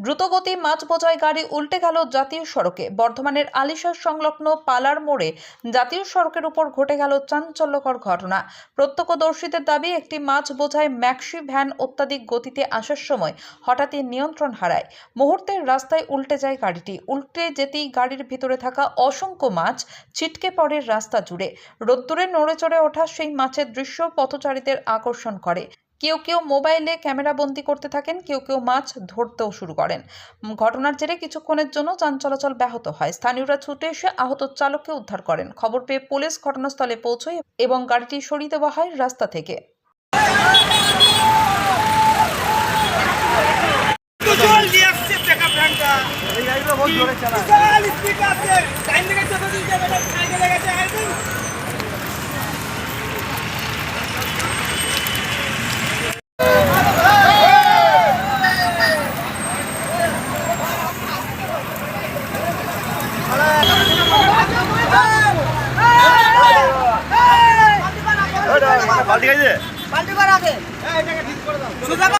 দ্রুতগতি মাছ বোঝাই গাড়ি উল্টে গেল জাতীয় সড়কে। বর্ধমানের আলিশার সংলগ্ন পালার মোড়ে জাতীয় সড়কের উপর ঘটে গেল চাঞ্চল্যকর ঘটনা। প্রত্যক্ষদর্শীদের দাবি, একটি মাছ বোঝায় ম্যাক্সি ভ্যান অত্যাধিক গতিতে আসার সময় হঠাৎই নিয়ন্ত্রণ হারায়। মুহূর্তের রাস্তায় উল্টে যায় গাড়িটি। উল্টে যেতেই গাড়ির ভিতরে থাকা অসংখ্য মাছ ছিটকে পড়ে রাস্তা জুড়ে। রোদ্দুরে নড়ে চড়ে ওঠা সেই মাছের দৃশ্য পথচারীদের আকর্ষণ করে। কেউ কেউ মোবাইলে ক্যামেরা বন্দি করতে থাকেন কেউ কেউ মাছ ধরতেও শুরু করেন। ঘটনার জেরে কিছুক্ষণের জন্য যান চলাচল ব্যাহত হয়। স্থানীয়রা ছুটে এসে আহত চালককে উদ্ধার করেন। খবর পেয়ে পুলিশ ঘটনাস্থলে পৌঁছয় এবং গাড়িটি সরিয়ে দেওয়া হয় রাস্তা থেকে। জল পাল্টি গেছে পাল্টি কর আগে সোজা।